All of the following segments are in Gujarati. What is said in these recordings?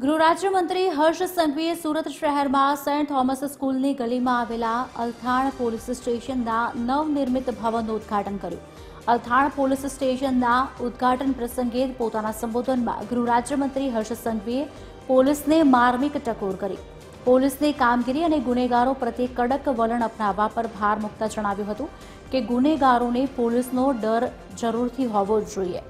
ગૃહ રાજ્યમંત્રી હર્ષ સંઘવીએ સુરત શહેરમાં સેન્ટ થોમસ સ્કૂલની ગલીમાં આવેલા અલથાણ પોલીસ સ્ટેશનના નવનિર્મિત ભવનનું ઉદ્ઘાટન કર્યું. અલથાણ પોલીસ સ્ટેશનના ઉદ્ઘાટન પ્રસંગે પોતાના સંબોધનમાં ગૃહ રાજ્યમંત્રી હર્ષ સંઘવીએ પોલીસને માર્મિક ટકોર કરી. પોલીસની કામગીરી અને ગુનેગારો પ્રત્યે કડક વલણ અપનાવવા પર ભાર મૂકતા જણાવ્યું હતું કે ગુનેગારોને પોલીસનો ડર જરૂરથી હોવો જોઈએ.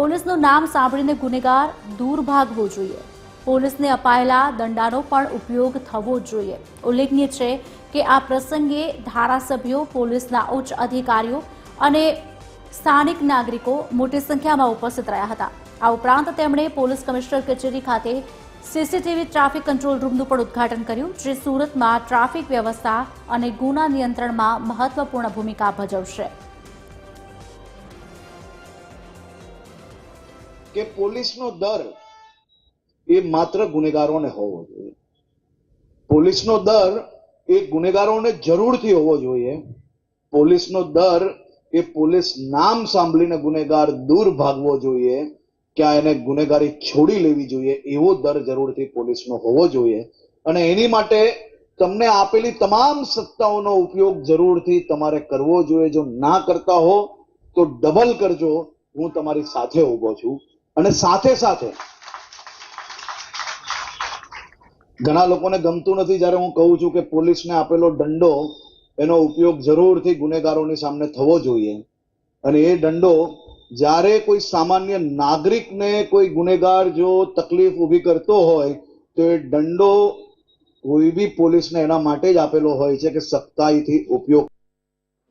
પોલીસનું નામ સાંભળીને ગુનેગાર દૂર ભાગવો જોઈએ. પોલીસને અપાયેલા દંડાનો પણ ઉપયોગ થવો જોઈએ. ઉલ્લેખનીય છે કે આ પ્રસંગે ધારાસભ્યો, પોલીસના ઉચ્ચ અધિકારીઓ અને સ્થાનિક નાગરિકો મોટી સંખ્યામાં ઉપસ્થિત રહ્યા હતા. આ ઉપરાંત તેમણે પોલીસ કમિશનર કચેરી ખાતે સીસીટીવી ટ્રાફિક કંટ્રોલ રૂમનું પણ ઉદ્ઘાટન કર્યું, જે સુરતમાં ટ્રાફિક વ્યવસ્થા અને ગુના નિયંત્રણમાં મહત્વપૂર્ણ ભૂમિકા ભજવશે. કે પોલીસનો દર એ માત્ર ગુનેગારોને હોવો જોઈએ. પોલીસનો દર એ ગુનેગારોને જરૂરથી હોવો જોઈએ. પોલીસનો દર એ પોલીસ નામ સાંભળીને ગુનેગાર દૂર ભાગવો જોઈએ કે આ એને ગુનેગારી છોડી લેવી જોઈએ, એવો દર જરૂરથી પોલીસનો હોવો જોઈએ. અને એની માટે તમને આપેલી તમામ સત્તાઓનો ઉપયોગ જરૂરથી તમારે કરવો જોઈએ. જો ના કરતા હો, તો ડબલ કરજો. હું તમારી સાથે ઊભો છું. અને સાથે સાથે ઘણા લોકોને ગમતું નથી જ્યારે હું કહું છું કે પોલીસને આપેલો દંડો એનો ઉપયોગ જરૂરથી ગુનેગારોની સામે થવો જોઈએ. અને એ દંડો જ્યારે કોઈ સામાન્ય નાગરિકને કોઈ ગુનેગાર જો તકલીફ ઊભી કરતો હોય, તો એ દંડો કોઈ બી પોલીસને એના માટે જ આપેલો હોય છે કે સખ્તાઈથી ઉપયોગ